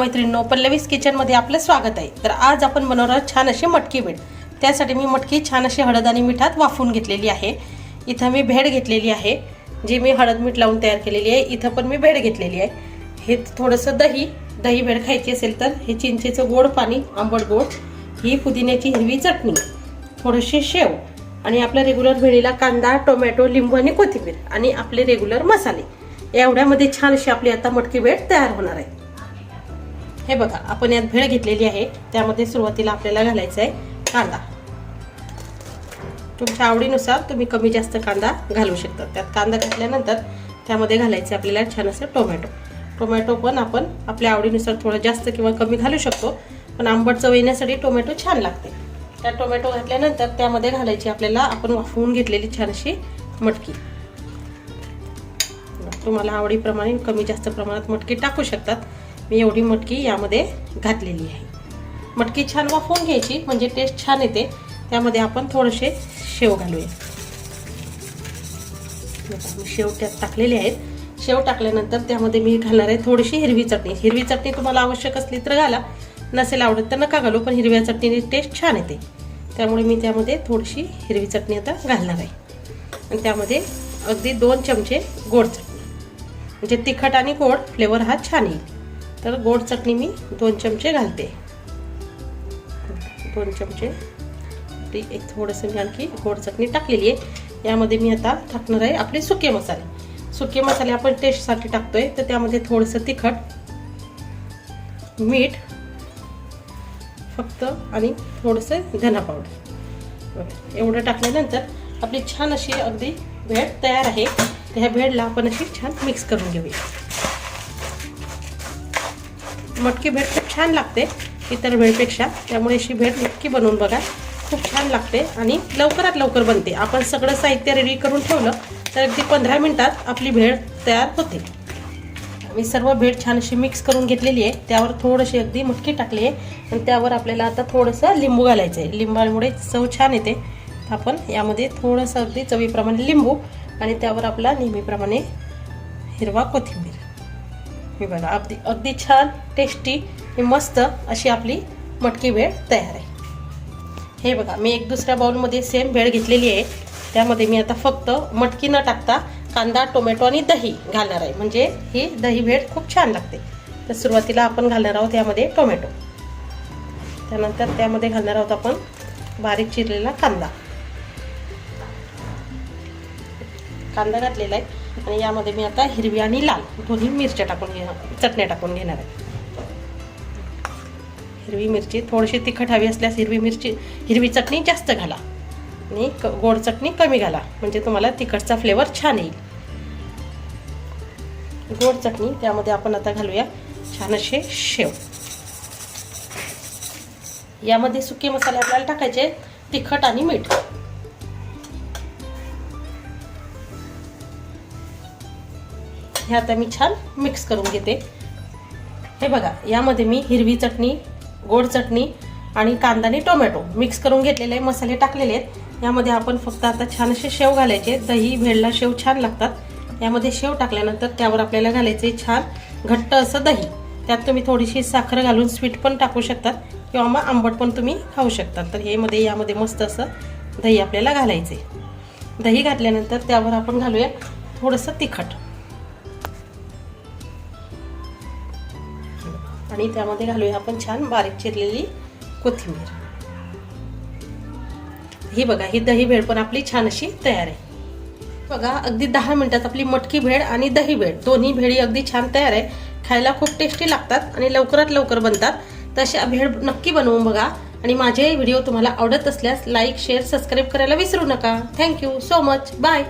मैत्रिणींनो पल्लवीस किचनमध्ये आपलं स्वागत आहे. तर आज आपण बनवणार छान अशी मटकी भेट त्यासाठी मी मटकी छान अशी हळद आणि मिठात वाफवून घेतलेली आहे. इथं मी भेड घेतलेली आहे जी मी हळद मीठ लावून तयार केलेली आहे. इथं पण मी भेड घेतलेली आहे. हे थोडंसं दही दही भेड खायची असेल तर हे चिंचेचं गोड पाणी आंबट गोड ही पुदिन्याची हिरवी चटणी थोडीशी शेव आणि आपल्या रेग्युलर भेळीला कांदा टोमॅटो लिंबू आणि कोथिंबीर आणि आपले रेग्युलर मसाले. एवढ्यामध्ये छान अशी आपली आता मटकी भेट तयार होणार आहे. हे बघा आपण यात भेळ घेतलेली आहे. त्यामध्ये सुरुवातीला आपल्याला घालायचा आहे कांदा. तुमच्या आवडीनुसार तुम्ही कमी जास्त कांदा घालू शकता. त्यात कांदा घातल्यानंतर त्यामध्ये घालायचे आपल्याला छान असं टोमॅटो. टोमॅटो पण आपण आपल्या आवडीनुसार थोडं जास्त किंवा कमी घालू शकतो पण आंबट चव येण्यासाठी टोमॅटो छान लागते. त्या टोमॅटो घातल्यानंतर त्यामध्ये घालायची आपल्याला आपण वाफवून घेतलेली छान अशी मटकी. तुम्हाला आवडीप्रमाणे कमी जास्त प्रमाणात मटकी टाकू शकतात. मी एवढी मटकी यामध्ये घातलेली आहे. मटकी छान वाफवून घ्यायची म्हणजे टेस्ट छान येते. त्यामध्ये आपण थोडेसे शेव घालूया. मी शेव त्यात टाकलेले आहेत. शेव टाकल्यानंतर त्यामध्ये मी घालणार आहे थोडीशी हिरवी चटणी. हिरवी चटणी तुम्हाला आवश्यक असली तर घाला. नसेल आवडत तर नका घालू पण हिरव्या चटणीने टेस्ट छान येते. त्यामुळे मी त्यामध्ये थोडीशी हिरवी चटणी आता घालणार आहे. आणि त्यामध्ये अगदी दोन चमचे गोड चटणी. म्हणजे तिखट आणि गोड फ्लेवर हा छान येईल. तर गोड चटणी मी दोन चमचे घालते. दोन चमचे. एक थोडंसं मी आणखी गोड चटणी टाकलेली आहे. यामध्ये मी आता टाकणार आहे आपले सुके मसाले. सुके मसाले आपण टेस्टसाठी टाकतोय तर त्यामध्ये थोडंसं तिखट मीठ फक्त आणि थोडंसं धना पावडर. एवढं टाकल्यानंतर आपली छान अशी अगदी भेळ तयार आहे. त्या भेळला आपण अशी छान मिक्स करून घेऊया. मटकी भेट खूप छान लागते इतर भेळपेक्षा. त्यामुळे अशी भेट नक्की बनवून बघा. खूप छान लागते आणि लवकरात लवकर बनते. आपण सगळं साहित्य रेडी करून ठेवलं तर अगदी पंधरा मिनटात आपली भेळ तयार होते. मी सर्व भेळ छान अशी मिक्स करून घेतलेली आहे. त्यावर थोडीशी अगदी मटकी टाकली आहे. आणि त्यावर आपल्याला आता थोडंसं लिंबू घालायचं आहे लिंबामुळे चव छान येते. आपण यामध्ये थोडंसं अगदी चवीप्रमाणे लिंबू आणि त्यावर आपला नेहमीप्रमाणे हिरवा कोथिंबीर. हे बघा. अगदी अगदी छान टेस्टी आणि मस्त अशी आपली मटकी भेळ तयार आहे. हे बघा मी एक दुसऱ्या बाउलमध्ये सेम भेळ घेतलेली आहे. त्यामध्ये मी आता फक्त मटकी न टाकता कांदा टोमॅटो आणि दही घालणार आहे. म्हणजे ही दही भेळ खूप छान लागते. तर सुरुवातीला आपण घालणार आहोत यामध्ये टोमॅटो. त्यानंतर त्यामध्ये घालणार आहोत आपण बारीक चिरलेला कांदा. कांदा घातलेला आहे. आणि यामध्ये मी आता हिरवी आणि लाल दोन्ही मिरच्या टाकून घेणार चटण्या टाकून घेणार आहे. हिरवी मिरची थोडीशी तिखट हवी असल्यास हिरवी मिरची हिरवी चटणी जास्त घाला आणि क गोड चटणी कमी घाला म्हणजे तुम्हाला तिखटचा फ्लेवर छान येईल. गोड चटणी त्यामध्ये आपण आता घालूया छान असे शेव. यामध्ये सुके मसाले आपल्याला टाकायचे तिखट आणि मीठ. हे आता मी छान मिक्स करून घेते. हे बघा यामध्ये मी हिरवी चटणी गोड चटणी आणि कांदा आणि टोमॅटो मिक्स करून घेतलेले मसाले टाकलेले आहेत. यामध्ये आपण फक्त आता छान असे शेव घालायचे दही भेळला शेव छान लागतात. यामध्ये शेव टाकल्यानंतर त्यावर आपल्याला घालायचे छान घट्ट असं दही. त्यात तुम्ही थोडीशी साखर घालून स्वीट पण टाकू शकतात किंवा मग आंबट पण तुम्ही खाऊ शकतात. तर हे मध्ये यामध्ये मस्त असं दही आपल्याला घालायचे दही घातल्यानंतर त्यावर आपण घालूया थोडंसं तिखट. आणि त्यामध्ये घालूया आपण छान बारीक चिरलेली कोथिंबीर. ही बघा ही दही भेळ पण आपली छान अशी तयार आहे. बघा अगदी दहा मिनिटात आपली मटकी भेळ आणि दही भेळ दोन्ही भेळी अगदी छान तयार आहे. खायला खूप टेस्टी लागतात आणि लवकरात लवकर बनतात. तशा भेळ नक्की बनवून बघा. आणि माझे व्हिडिओ तुम्हाला आवडत असल्यास लाईक शेअर सबस्क्राईब करायला विसरू नका. Thank you so much bye